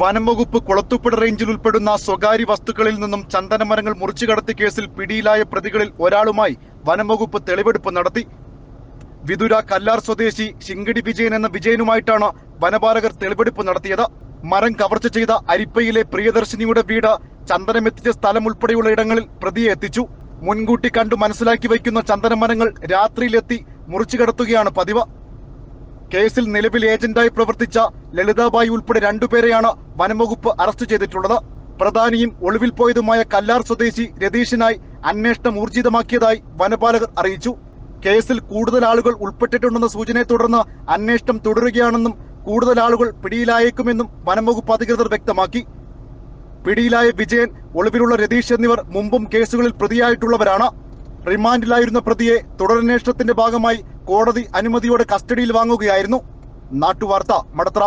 വനംവകുപ്പ് കുളത്തുപ്പുഴ റേഞ്ചിൽ ഉൾപ്പെടുന്ന സ്വകാര്യ വസ്തുക്കളിൽ നിന്നും ചന്ദനമരങ്ങൾ മുറിച്ചു കടത്തിയ കേസിൽ പിടിയിലായ പ്രതികളിൽ ഒരാളുമായി വനംവകുപ്പ് തെളിവെടുപ്പ് നടത്തി. വിദുര കല്ലാർ സ്വദേശി ശിങ്കടി വിജയൻ എന്ന വിജയനുമായിട്ടാണ് വനപാലകർ തെളിവെടുപ്പ് നടത്തിയത്. മരം കവർച്ച ചെയ്ത അരിപ്പയിലെ പ്രിയദർശിനിയുടെ വീട് ചന്ദനമെത്തിച്ച സ്ഥലം ഉൾപ്പെടെയുള്ള ഇടങ്ങളിൽ പ്രതിയെ എത്തിച്ചു. മുൻകൂട്ടി കണ്ടു മനസ്സിലാക്കി വയ്ക്കുന്ന ചന്ദനമരങ്ങൾ രാത്രിയിലെത്തി മുറിച്ചു കടത്തുകയാണ് പതിവ്. കേസിൽ നിലവിൽ ഏജന്റായി പ്രവർത്തിച്ച ലളിതാബായി ഉൾപ്പെടെ രണ്ടുപേരെയാണ് വനംവകുപ്പ് അറസ്റ്റ് ചെയ്തിട്ടുള്ളത്. പ്രധാനിയും ഒളിവിൽ പോയതുമായ കല്ലാർ സ്വദേശി രതീഷിനായി അന്വേഷണം ഊർജിതമാക്കിയതായി വനപാലകർ അറിയിച്ചു. കേസിൽ കൂടുതൽ ആളുകൾ ഉൾപ്പെട്ടിട്ടുണ്ടെന്ന സൂചനയെ തുടർന്ന് അന്വേഷണം തുടരുകയാണെന്നും കൂടുതൽ ആളുകൾ പിടിയിലായേക്കുമെന്നും വനംവകുപ്പ് അധികൃതർ വ്യക്തമാക്കി. പിടിയിലായ വിജയൻ ഒളിവിലുള്ള രതീഷ് എന്നിവർ മുമ്പും കേസുകളിൽ പ്രതിയായിട്ടുള്ളവരാണ്. റിമാൻഡിലായിരുന്ന പ്രതിയെ തുടരന്വേഷണത്തിന്റെ ഭാഗമായി കോടതി അനുമതിയോടെ കസ്റ്റഡിയിൽ വാങ്ങുകയായിരുന്നു. നാട്ടുവാർത്ത മടത്ര.